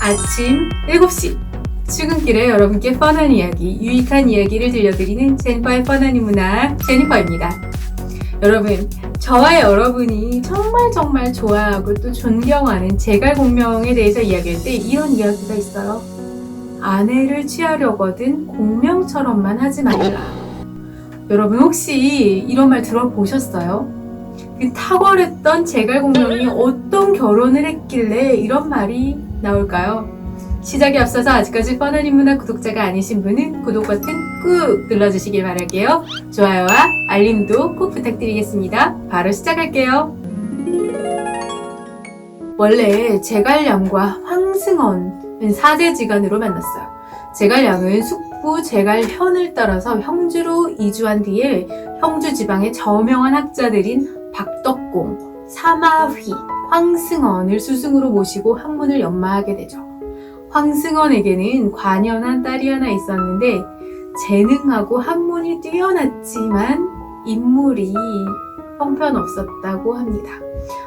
아침 7시 출근길에 여러분께 뻔한 이야기, 유익한 이야기를 들려드리는 제니퍼의 뻔한 인문학 제니퍼입니다. 여러분, 저와 여러분이 정말 정말 좋아하고 또 존경하는 제갈 공명에 대해서 이야기할 때 이런 이야기가 있어요. 아내를 취하려거든 공명처럼만 하지 말라. 여러분 혹시 이런 말 들어보셨어요? 그 탁월했던 제갈 공명이 어떤 결혼을 했길래 이런 말이 나올까요? 시작에 앞서서 아직까지 뻔한 인문학 구독자가 아니신 분은 구독 버튼 꾹 눌러주시길 바랄게요. 좋아요와 알림도 꼭 부탁드리겠습니다. 바로 시작할게요. 원래 제갈량과 황승원은 사제지간으로 만났어요. 제갈량은 숙부 제갈현을 따라서 형주로 이주한 뒤에 형주 지방의 저명한 학자들인 박덕공, 사마휘, 황승원을 스승으로 모시고 학문을 연마하게 되죠. 황승원에게는 관연한 딸이 하나 있었는데 재능하고 학문이 뛰어났지만 인물이 형편없었다고 합니다.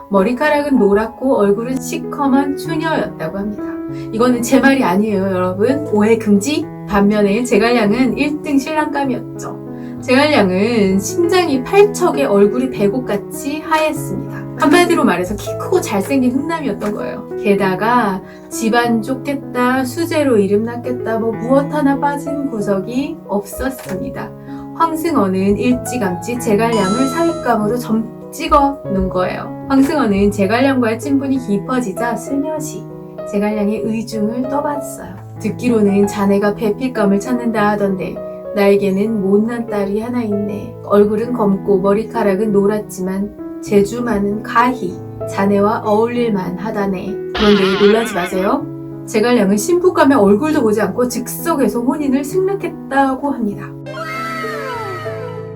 머리카락은 노랗고 얼굴은 시커먼 추녀였다고 합니다. 이거는 제 말이 아니에요, 여러분. 오해 금지. 반면에 제갈량은 1등 신랑감이었죠. 제갈량은 심장이 팔척에 얼굴이 배곡같이 하였습니다. 한마디로 말해서 키 크고 잘생긴 훈남이었던 거예요. 게다가 집안 좋겠다, 수제로 이름 났겠다, 뭐 무엇 하나 빠진 구석이 없었습니다. 황승어는 일찌감치 제갈량을 사윗감으로 점 찍어 놓은 거예요. 황승어는 제갈량과의 친분이 깊어지자 슬며시 제갈량의 의중을 떠봤어요. 듣기로는 자네가 배필감을 찾는다 하던데 나에게는 못난 딸이 하나 있네. 얼굴은 검고 머리카락은 노랗지만 재주 많은 가희. 자네와 어울릴만 하다네. 그런데 놀라지 마세요. 제갈량은 신부감의 얼굴도 보지 않고 즉석에서 혼인을 승낙했다고 합니다.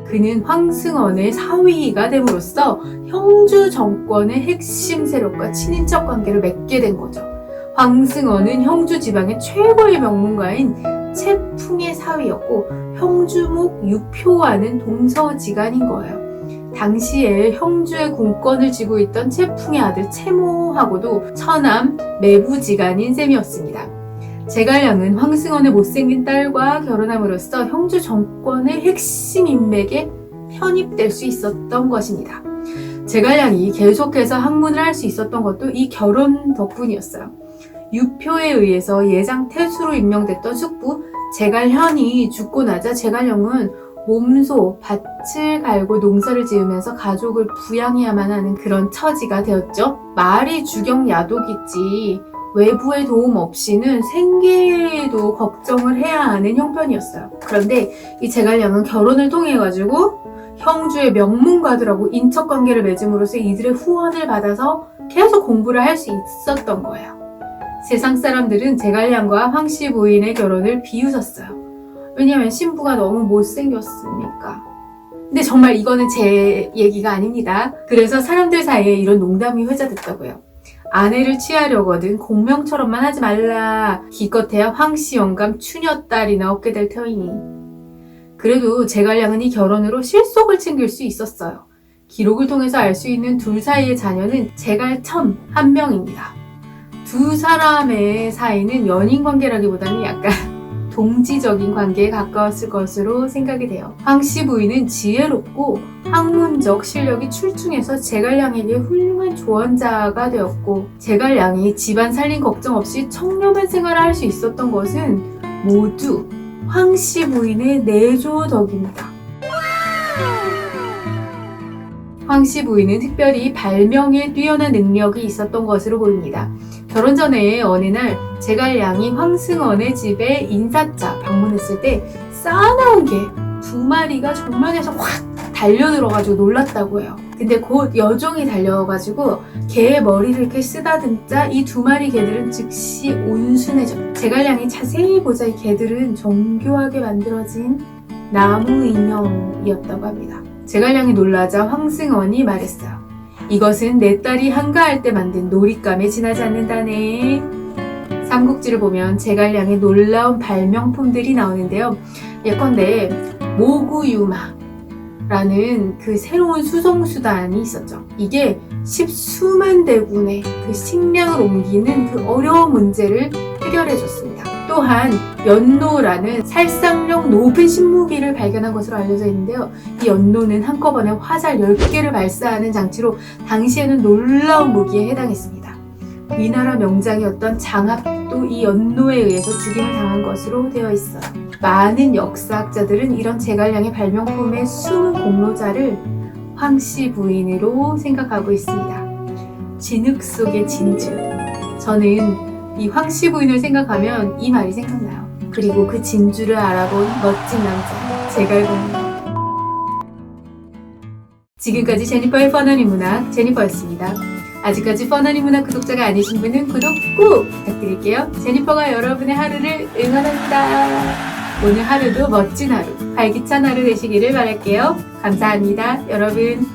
그는 황승원의 사위가 됨으로써 형주 정권의 핵심 세력과 친인척 관계를 맺게 된 거죠. 황승원은 형주 지방의 최고의 명문가인 채풍의 사위였고 형주목 유표와는 동서지간인 거예요. 당시에 형주의 공권을 쥐고 있던 채풍의 아들 채모하고도 처남 매부지간인 셈이었습니다. 제갈량은 황승원의 못생긴 딸과 결혼함으로써 형주 정권의 핵심 인맥에 편입될 수 있었던 것입니다. 제갈량이 계속해서 학문을 할 수 있었던 것도 이 결혼 덕분이었어요. 유표에 의해서 예장 태수로 임명됐던 숙부 제갈현이 죽고 나자 제갈령은 몸소 밭을 갈고 농사를 지으면서 가족을 부양해야만 하는 그런 처지가 되었죠. 말이 주경 야독이지 외부의 도움 없이는 생계에도 걱정을 해야 하는 형편이었어요. 그런데 이 제갈량은 결혼을 통해 가지고 형주의 명문가들하고 인척 관계를 맺음으로써 이들의 후원을 받아서 계속 공부를 할 수 있었던 거예요. 세상 사람들은 제갈량과 황씨 부인의 결혼을 비웃었어요. 왜냐면 신부가 너무 못생겼으니까. 근데 정말 이거는 제 얘기가 아닙니다. 그래서 사람들 사이에 이런 농담이 회자됐다고요. 아내를 취하려거든 공명처럼만 하지 말라. 기껏해야 황씨 영감 추녀 딸이나 얻게 될 터이니. 그래도 제갈량은 이 결혼으로 실속을 챙길 수 있었어요. 기록을 통해서 알 수 있는 둘 사이의 자녀는 제갈천 한 명입니다. 두 사람의 사이는 연인 관계라기보다는 약간 동지적인 관계에 가까웠을 것으로 생각이 돼요. 황씨 부인은 지혜롭고 학문적 실력이 출중해서 제갈량에게 훌륭한 조언자가 되었고 제갈량이 집안 살림 걱정 없이 청렴한 생활을 할 수 있었던 것은 모두 황씨 부인의 내조 덕입니다. 황씨 부인은 특별히 발명에 뛰어난 능력이 있었던 것으로 보입니다. 결혼 전에 어느 날 제갈량이 황승원의 집에 인사차 방문했을 때 쌓아나온 개 두 마리가 정면에서 확 달려들어가지고 놀랐다고 해요. 근데 곧 여종이 달려가지고 개의 머리를 이렇게 쓰다듬자 이 두 마리 개들은 즉시 온순해졌다. 제갈량이 자세히 보자 이 개들은 정교하게 만들어진 나무 인형이었다고 합니다. 제갈량이 놀라자 황승원이 말했어요. 이것은 내 딸이 한가할 때 만든 놀잇감에 지나지 않는다네. 삼국지를 보면 제갈량의 놀라운 발명품들이 나오는데요. 예컨대 모구유마, 라는 그 새로운 수송 수단이 있었죠. 이게 십수만 대군의 그 식량을 옮기는 그 어려운 문제를 해결해 줬습니다. 또한 연노라는 살상력 높은 신무기를 발견한 것으로 알려져 있는데요. 이 연노는 한꺼번에 화살 10개를 발사하는 장치로 당시에는 놀라운 무기에 해당했습니다. 위나라 명장이었던 장압도 이 연노에 의해서 죽임을 당한 것으로 되어 있어요. 많은 역사학자들은 이런 제갈량의 발명품의 숨은 공로자를 황씨 부인으로 생각하고 있습니다. 진흙 속의 진주. 저는 이 황씨 부인을 생각하면 이 말이 생각나요. 그리고 그 진주를 알아본 멋진 남자, 제갈공입니다. 지금까지 제니퍼의 퍼너니 문학 제니퍼였습니다. 아직까지 퍼너니 문학 구독자가 아니신 분은 구독 꼭 부탁드릴게요. 제니퍼가 여러분의 하루를 응원합니다. 오늘 하루도 멋진 하루, 활기찬 하루 되시기를 바랄게요. 감사합니다. 여러분,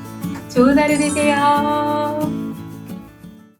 좋은 하루 되세요.